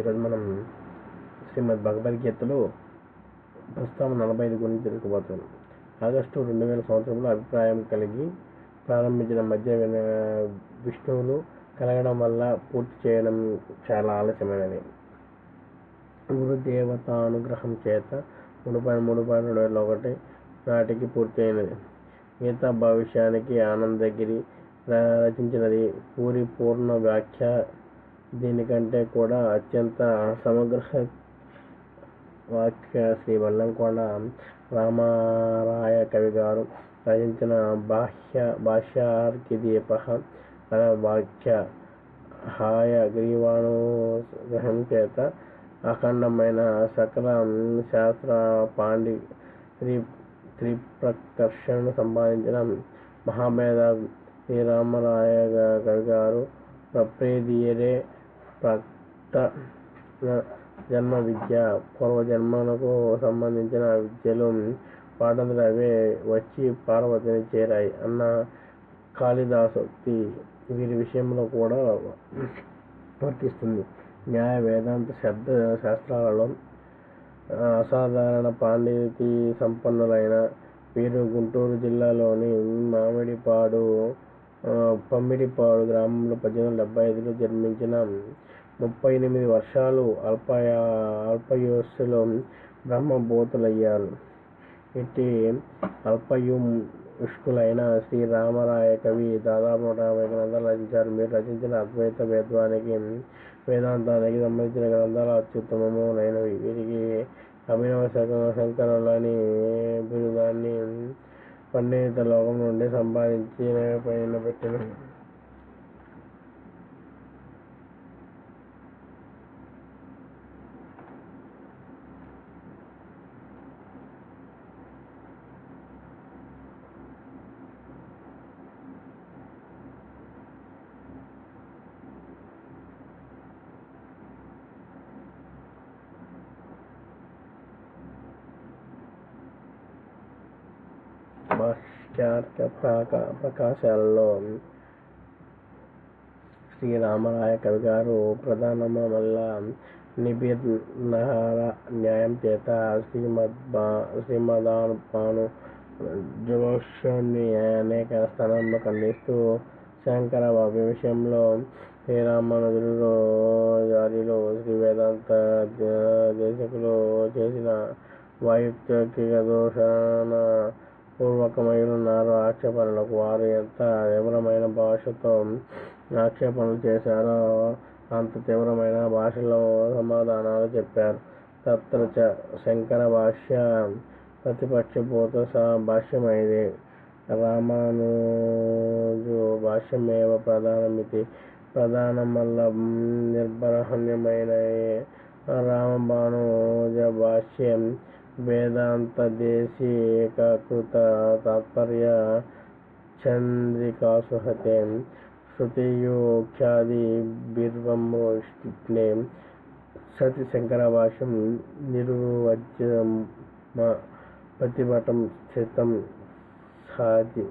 ఈరోజు మనం శ్రీమద్ భగవద్గీతలో ప్రస్తుతం నలభై ఐదు గురించి తెలుసుకోబోతున్నాం. ఆగస్టు రెండు వేల సంవత్సరంలో అభిప్రాయం కలిగి ప్రారంభించిన మధ్య విన- విష్ణువులు కలగడం వల్ల పూర్తి చేయడం చాలా ఆలస్యమైనది. గురుదేవత అనుగ్రహం చేత మూడు పాయింట్ మూడు పాయింట్ రెండు వేల ఒకటి నాటికి పూర్తి అయినది భవిష్యానికి ఆనందగిరి ర- రచించినది. పూరి పూర్ణ వ్యాఖ్య దీనికంటే కూడా అత్యంత సమగ్ర వాక్య శ్రీ వల్లంకొండ రామారాయ కవి గారు రచించిన బాహ్య భాష్యార్కి దీప అనే వాక్య హాయ గ్రీవాణుగ్రహం చేత అఖండమైన సకల శాస్త్ర పాండి త్రి త్రిప్రకర్షణను సంపాదించిన మహామేధ శ్రీరామరాయ రామరాయ కవి గారు ప్రప్రేదియరే ప్రక్త జన్మ విద్య. పూర్వజన్మలకు సంబంధించిన విద్యలు వాటంతట అవే వచ్చి పార్వతిని చేరాయి. అన్న కాళిదాసోక్తి వీరి విషయంలో కూడా వర్తిస్తుంది. న్యాయ వేదాంత శబ్ద శాస్త్రాలలో అసాధారణ పాండితి సంపన్నులైన వీరు గుంటూరు జిల్లాలోని మామిడిపాడు పమ్మిడిపాడు గ్రామంలో పద్దెనిమిది వందల డెబ్బై ఐదులో జన్మించిన ముప్పై ఎనిమిది వర్షాలు అల్పాయ అల్పయోస్సులో బ్రహ్మభూతులయ్యారు ఇట్టి అల్పయుష్కులైన శ్రీ రామరాయ కవి దాదాపు నూట యాభై గ్రంథాలు రచించారు. మీరు రచించిన అద్వైత వేద్వానికి వేదాంతానికి సంబంధించిన గ్రంథాలు అత్యుత్తమములైనవి వీరికి అభినవ శంక- శంకరులని బిరుదాన్ని పండిత లోకం నుండి సంపాదించి పైన పెట్టిన పాశ్చాత్య ప్రాక ప్రకాశాలలో శ్రీరామరాయ కవి గారు ప్రధానమ వల్ల నిబిర్నహార న్యాయం చేత శ్రీమద్ శ్రీమదాను జోషుని అనేక స్థానంలో ఖండిస్తూ శంకర భవ్య విషయంలో శ్రీరామానుజులు జారిలో శ్రీ వేదాంత దేశకులు చేసిన వాయుక్తిక దోషణ పూర్వకమైనారు ఆక్షేపణలకు వారు ఎంత తీవ్రమైన భాషతో ఆక్షేపణలు చేశారో అంత తీవ్రమైన భాషలో సమాధానాలు చెప్పారు. తత్ర శంకర భాష్య ప్రతిపక్షభూత స- భాష్యమైది. రామానుజు భాష్యమేవ ప్రధానమితి? ప్రధానమల్ల నిర్బ్రహణ్యమైన రామబాణుజ భాష్యం వేదాంత దేశీకృత తాత్పర్య చంద్రికాసుహతే శృతియోఖ్యాది బిర్వమోష్ణే సతి శంకర భాష్యం నిర్వజ్యం ప్రతిభటం స్థితం సాధి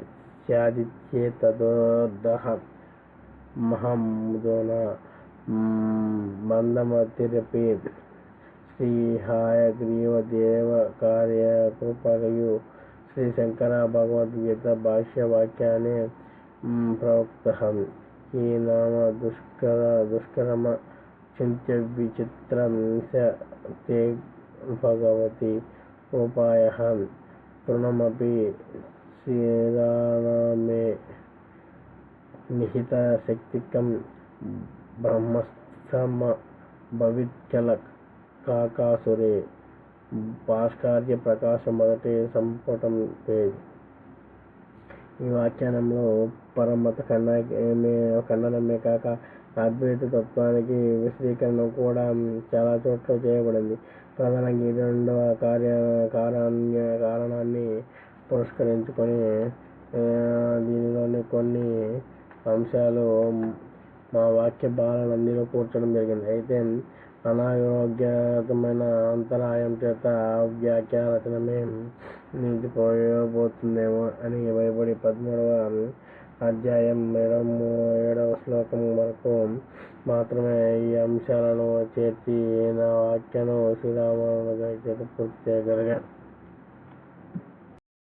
స్యాదిత్యేతదోదహ మహముదోన మందమతిరపి श्री ಗ್ರೀವ ದೇವ ಕಾರ್ಯ ಕೃಪಯು ಶ್ರೀ ಶಂಕರ ಭಗವದ್ಗೀತಾ ಭಾಷ್ಯ ವಾಕ್ಯಾನೆ ಪ್ರವಕ್ತಃ ಈ ನಾಮ दुष्कर, दुष्कर्म चिन्त्य विचित्रं स ते भगवति। उपायः तृणमपि निहित निहितशक्तिकं ब्रह्मस्थम भवित्कलक् కాకాసురే భాస్కర్య ప్రకాశం మొదటి సంపుటం పేజ్ ఈ వ్యాఖ్యానంలో పరమత ఖండమే ఖండనమే కాక అద్వైత తత్వానికి విశదీకరణ కూడా చాలా చోట్ల చేయబడింది. ప్రధానంగా ఈ రెండవ కార్య కారణ్య కారణాన్ని పురస్కరించుకొని దీనిలోని కొన్ని అంశాలు మా వాక్య భాగాలన్నిలో కూర్చడం జరిగింది. అయితే అనారోగ్యతమైన అంతరాయం చేత వ్యాఖ్య రచనమే నిలిచిపోయబోతుందేమో అని భయపడి పదమూడవ అధ్యాయం ఏడవ ఏడవ శ్లోకం వరకు మాత్రమే ఈ అంశాలను చేర్చి నా వ్యాఖ్యను శ్రీరామచంద్ర పూర్తి చేయగలిగాను.